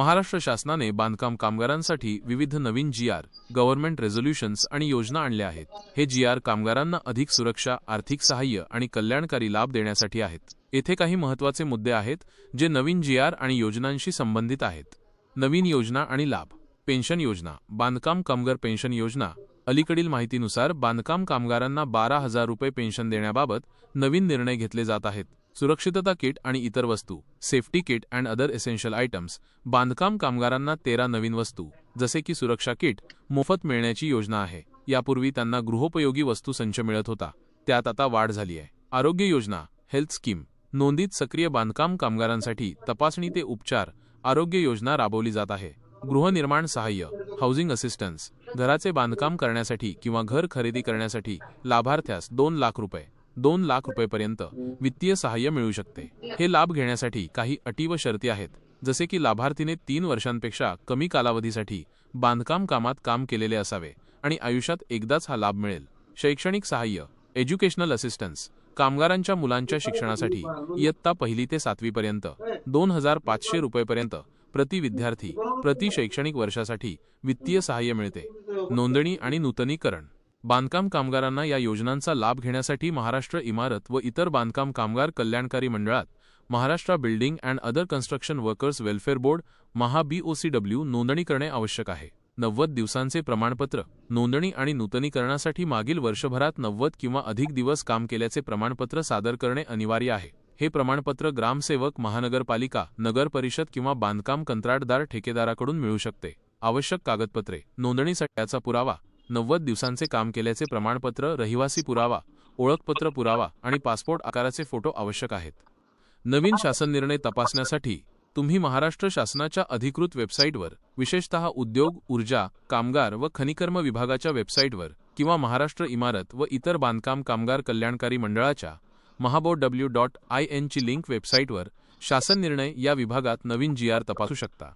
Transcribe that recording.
महाराष्ट्र शासनाने बांधकाम कामगारांसाठी विविध नवीन जी आर गव्हर्नमेंट रेझोल्युशन्स आणि योजना आणल्या आहेत. हे जी आर कामगारांना अधिक सुरक्षा आर्थिक सहाय्य आणि कल्याणकारी लाभ देण्यासाठी आहेत. येथे काही महत्त्वाचे मुद्दे आहेत जे नवीन जी आर आणि योजनांशी संबंधित आहेत. नवीन योजना आणि लाभ. पेन्शन योजना बांधकाम कामगार पेन्शन योजना. अलीकडील माहितीनुसार बांधकाम कामगारांना बारा हजार रुपये पेन्शन देण्याबाबत नवीन निर्णय घेतले जात आहेत. सुरक्षितता किट आणि इतर वस्तू safety kit and other essential items बांधकाम कामगारांना तेरा नवीन वस्तू जसे की सुरक्षा किट मोफत मिळण्याची योजना आहे. यापूर्वी त्यांना गृहोपयोगी वस्तू संच मिळत होता. त्यात आता वाढ झाली आहे. आरोग्य योजना हेल्थ स्कीम नोंदीत सक्रिय बांधकाम कामगारांसाठी तपासणी ते उपचार आरोग्य योजना राबवली जात आहे. गृहनिर्माण सहाय्य हाऊसिंग असिस्टन्स घराचे बांधकाम करण्यासाठी किंवा घर खरेदी करण्यासाठी लाभार्थ्यास दोन लाख रुपये. दोन लाख रुपयेपर्यंत वित्तीय सहाय्य मिळू शकते. हे लाभ घेण्यासाठी काही अटी व शर्ती आहेत जसे की लाभार्थीने तीन वर्षांपेक्षा कमी कालावधीसाठी बांधकाम कामात काम केलेले असावे आणि आयुष्यात एकदाच हा लाभ मिळेल. शैक्षणिक सहाय्य एज्युकेशनल असिस्टन्स कामगारांच्या मुलांच्या शिक्षणासाठी इयत्ता पहिली ते सातवीपर्यंत दोन हजार पाचशे रुपयेपर्यंत प्रति विद्यार्थी प्रति शैक्षणिक वर्षासाठी वित्तीय सहाय्य मिळते. नोंदणी आणि नूतनीकरण. बांधकाम कामगारांना या योजनांचा लाभ घेण्यासाठी महाराष्ट्र इमारत व इतर बांधकाम कामगार कल्याणकारी मंडळात Maharashtra building and other construction workers welfare board Maha BOCW नोंदणी करणे आवश्यक आहे. नव्वद दिवसांचे प्रमाणपत्र नोंदणी आणि नूतनीकरणासाठी मागील वर्षभरात नव्वद किंवा अधिक दिवस काम केल्याचे प्रमाणपत्र सादर करणे अनिवार्य आहे. हे प्रमाणपत्र ग्रामसेवक महानगरपालिका नगर परिषद किंवा बांधकाम कंत्राटदार ठेकेदाराकडून मिळू शकते. आवश्यक कागदपत्रे नोंदणीसाठीचा पुरावा नव्वद दिवसांचे काम केल्याचे प्रमाणपत्र रहिवासी पुरावा ओळखपत्र पुरावा आणि पासपोर्ट आकाराचे फोटो आवश्यक आहेत. नवीन शासन निर्णय तपासण्यासाठी तुम्ही महाराष्ट्र शासनाच्या अधिकृत वेबसाईटवर विशेषतः उद्योग ऊर्जा कामगार व खनिकर्म विभागाच्या वेबसाईटवर किंवा महाराष्ट्र इमारत व इतर बांधकाम कामगार कल्याणकारी मंडळाच्या महाबो डब्ल्यू डॉट आय एनची लिंक वेबसाईटवर शासन निर्णय या विभागात नवीन जी आर तपासू शकता.